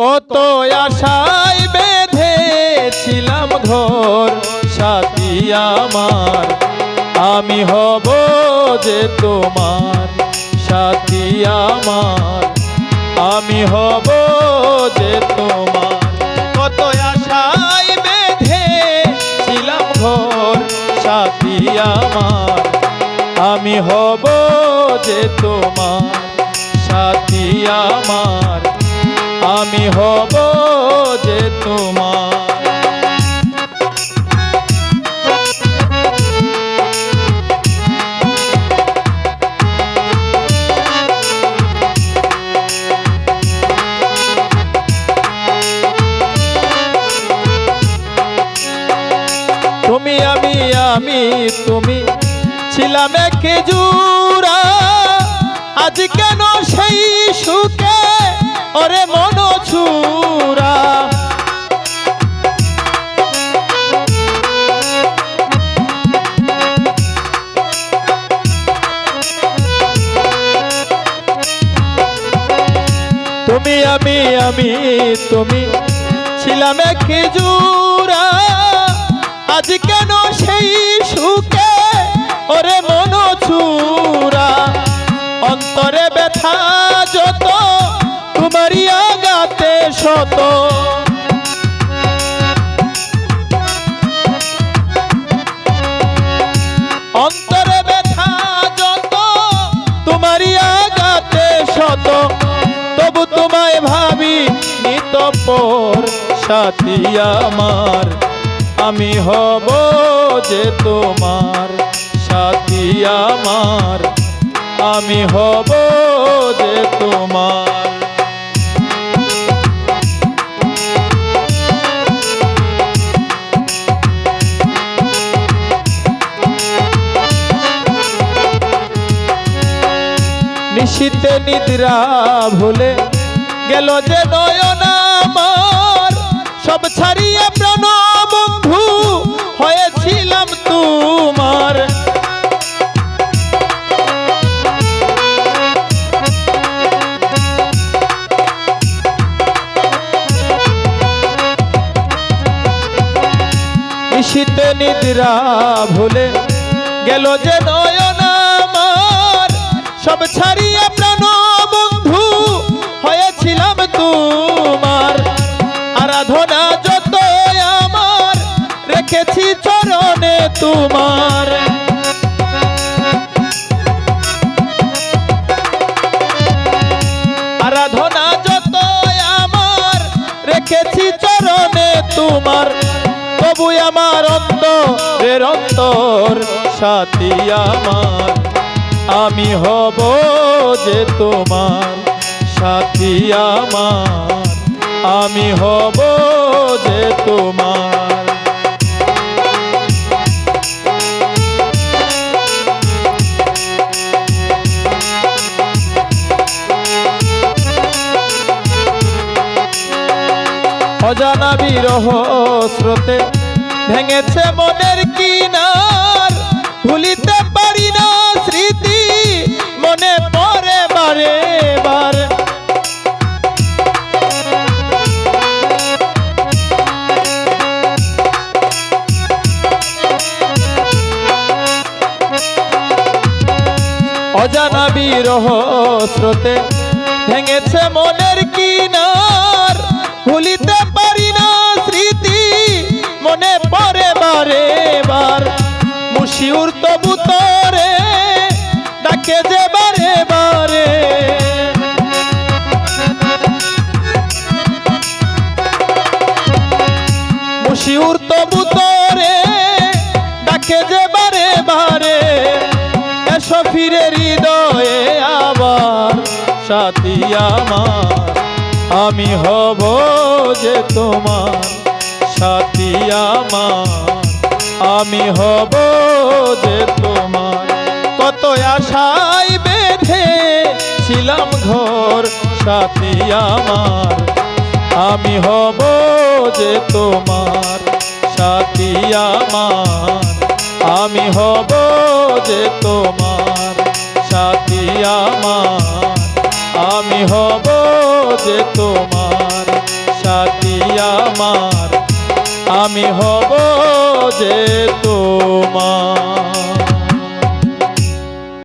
কত আশায় বেঁধেছিলাম ঘর সাথী আমার। আমি হব যে তোমার সাথী আমার। আমি হব যে তোমার। কত আশায় বেঁধেছিলাম ঘর সাথী আমার। আমি হব যে তোমার সাথী আমার। আমি হব যে তোমার তুমি আমি আমি, তুমি ছিলাম একে জুরা আজ কেন সেই সুখে ওরে মন ছুরা তুমি আমি আমি, তুমি ছিলাম একে জুরা আজ কেন সেই সুখে? ওরে মন ছুরা অন্তরে ব্যথা শত। অন্তরে ব্যথা যত, তোমারই আগাতে শত। তবু তোমায় ভাবি নিতপর সাথী আমার। আমি হব যে তোমার সাথী আমার। আমি হব যে তোমার নিশীতে নিদ্রা ভুলে গেল যে নয়ন আমার। সব ছাড়িয়ে প্রাণ বন্ধু হয়েছিলাম তোমার। নিশীতে নিদ্রা ভুলে গেল যে নয়ন সব ছাড়িয়ে প্রাণ বন্ধু হয়েছিলাম তোমার। আরাধনা যত আমার, রেখেছি চরণে তোমার। আরাধনা যত আমার, রেখেছি চরণে তোমার। তবু আমার অন্তরের অন্তর সাথী আমার। আমি হব যে তোমার সাথী আমার। আমি হব যে তোমার। অজানা বিরহ স্রোতে ভেঙেছে মনের কিনার। ভুলিতে পারি না স্মৃতি মনে পড়ে বারে বার। অজানা বিরহ স্রোতে ভেঙেছে মনের কিনার ভুলিতে পারি ডাকে যে বারে বারে এসো ফিরে হৃদয়ে আবার সাথী আমার। আমি হব যে তোমার সাথী আমার। আমি হব যে তোমার। কত আশায় বেঁধে ছিলাম ঘর সাথী আমার। আমি হব যে তোমার সাথী আমার। আমি হব যে তোমার সাথী আমার। আমি হব যে তোমার সাথী আমার। আমি হব যে তোমার।